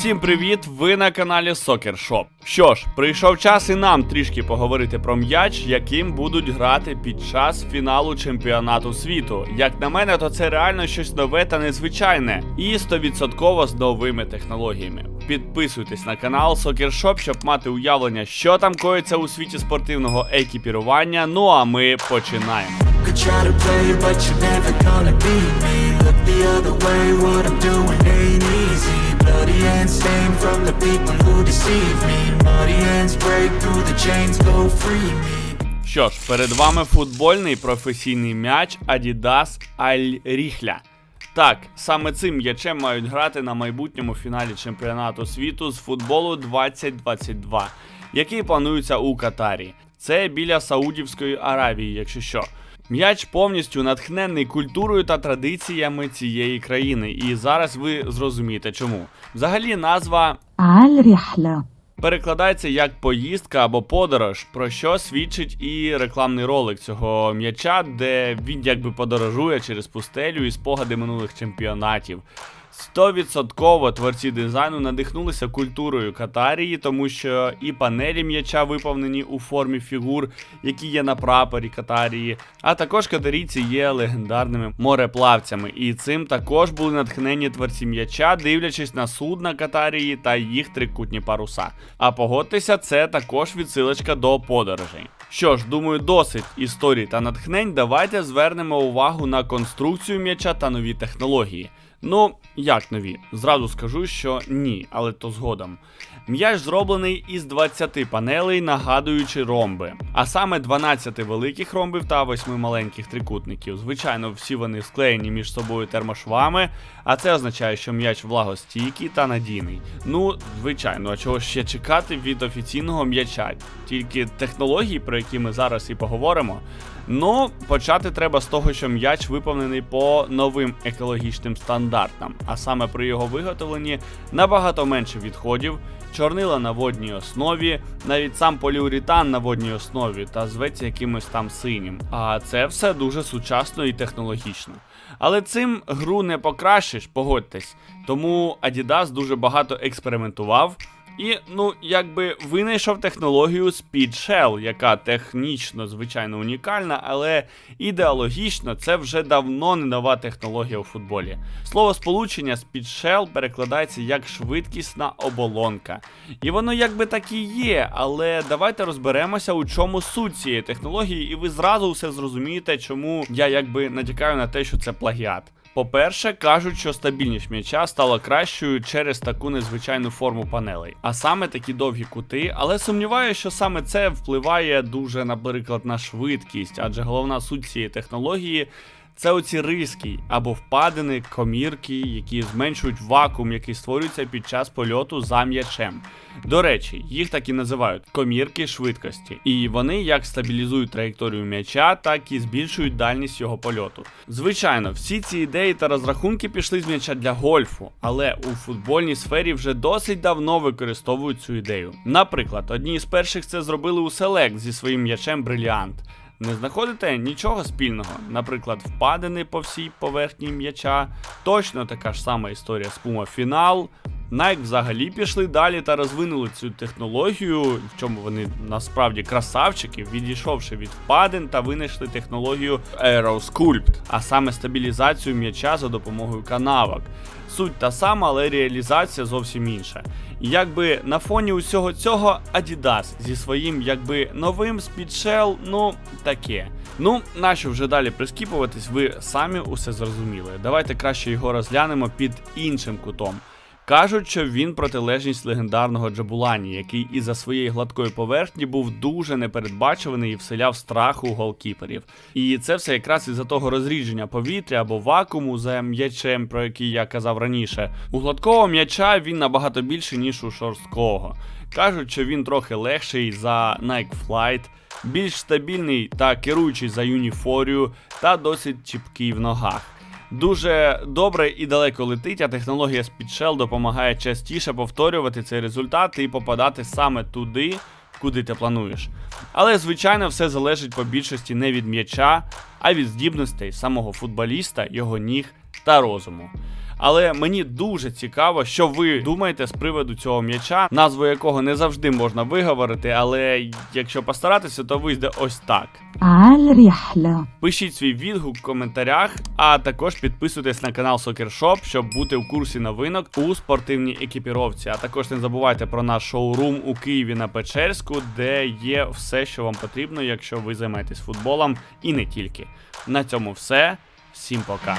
Усім привіт! Ви на каналі Soccer Shop. Що ж, прийшов час і нам трішки поговорити про м'яч, яким будуть грати під час фіналу чемпіонату світу. Як на мене, то це реально щось нове та незвичайне, і 100% з новими технологіями. Підписуйтесь на канал Soccer Shop, щоб мати уявлення, що там коїться у світі спортивного екіпірування. Ну а ми починаємо. Look the other way, what I'm doing ain't easy. Deceive me. Muddy hands break through the chains, go free me. Що ж, перед вами футбольний професійний м'яч Adidas Al Rihla. Так, саме цим м'ячем мають грати на майбутньому фіналі чемпіонату світу з футболу 2022, який планується у Катарі. Це біля Саудівської Аравії, якщо що. М'яч повністю натхнений культурою та традиціями цієї країни. І зараз ви зрозумієте чому. Взагалі назва Аль-Ріхля перекладається як поїздка або подорож, про що свідчить і рекламний ролик цього м'яча, де він якби подорожує через пустелю і спогади минулих чемпіонатів. Стовідсотково творці дизайну надихнулися культурою Катарії, тому що і панелі м'яча виповнені у формі фігур, які є на прапорі Катарії. А також катарійці є легендарними мореплавцями, і цим також були натхнені творці м'яча, дивлячись на судна Катарії та їх трикутні паруса. А погодьтеся, це також відсилочка до подорожей. Що ж, думаю, досить історій та натхнень. Давайте звернемо увагу на конструкцію м'яча та нові технології. Ну, як нові? Зразу скажу, що ні, але то згодом. М'яч зроблений із 20 панелей, нагадуючи ромби, а саме 12 великих ромбів та 8 маленьких трикутників. Звичайно, всі вони склеєні між собою термошвами, а це означає, що м'яч влагостійкий та надійний. Ну, звичайно, а чого ще чекати від офіційного м'яча? Тільки технології, про які ми зараз і поговоримо. Ну, почати треба з того, що м'яч виповнений по новим екологічним стандартам, а саме при його виготовленні набагато менше відходів, чорнила на водній основі, навіть сам поліуретан на водній основі та зветься якимось там синім. А це все дуже сучасно і технологічно. Але цим гру не покращиш, погодьтесь. Тому Adidas дуже багато експериментував. І, ну, якби винайшов технологію Speed Shell, яка технічно, звичайно, унікальна, але ідеологічно це вже давно не нова технологія у футболі. Слово сполучення Speed Shell перекладається як швидкісна оболонка. І воно якби так і є, але давайте розберемося, у чому суть цієї технології, і ви зразу все зрозумієте, чому я якби натякаю на те, що це плагіат. По-перше, кажуть, що стабільність м'яча стала кращою через таку незвичайну форму панелей, а саме такі довгі кути, але сумніваюся, що саме це впливає дуже, наприклад, на швидкість, адже головна суть цієї технології. Це оці риски або впадини, комірки, які зменшують вакуум, який створюється під час польоту за м'ячем. До речі, їх так і називають комірки швидкості, і вони як стабілізують траєкторію м'яча, так і збільшують дальність його польоту. Звичайно, всі ці ідеї та розрахунки пішли з м'яча для гольфу, але у футбольній сфері вже досить давно використовують цю ідею. Наприклад, одні з перших це зробили у Селект зі своїм м'ячем Бриліант. Не знаходите нічого спільного, наприклад, впадини по всій поверхні м'яча. Точно така ж сама історія з Puma Final. Nike взагалі пішли далі та розвинули цю технологію, в чому вони насправді красавчики, відійшовши від впадин та винайшли технологію Aerosculpt, а саме стабілізацію м'яча за допомогою канавок. Суть та сама, але реалізація зовсім інша. І якби на фоні усього цього Adidas зі своїм якби новим Shell, ну таке. Ну, нащо вже далі прискіпуватись, ви самі усе зрозуміли. Давайте краще його розглянемо під іншим кутом. Кажуть, що він протилежність легендарного Джабулані, який із-за своєї гладкої поверхні був дуже непередбачуваний і вселяв страх у голкіперів. І це все якраз із-за того розрідження повітря або вакууму за м'ячем, про який я казав раніше. У гладкого м'яча він набагато більший, ніж у шорсткого. Кажуть, що він трохи легший за Nike Flight, більш стабільний та керуючий за Юніфорію та досить чіпкий в ногах. Дуже добре і далеко летить, а технологія SpeedShell допомагає частіше повторювати цей результат і попадати саме туди, куди ти плануєш. Але, звичайно, все залежить по більшості не від м'яча, а від здібностей самого футболіста, його ніг та розуму. Але мені дуже цікаво, що ви думаєте з приводу цього м'яча, назву якого не завжди можна виговорити, але якщо постаратися, то вийде ось так. عالرحلة Пишіть свій відгук в коментарях, а також підписуйтесь на канал Soccer Shop, щоб бути в курсі новинок у спортивній екіпіровці. А також не забувайте про наш шоурум у Києві на Печерську, де є все, що вам потрібно, якщо ви займаєтесь футболом, і не тільки. На цьому все. Всім пока.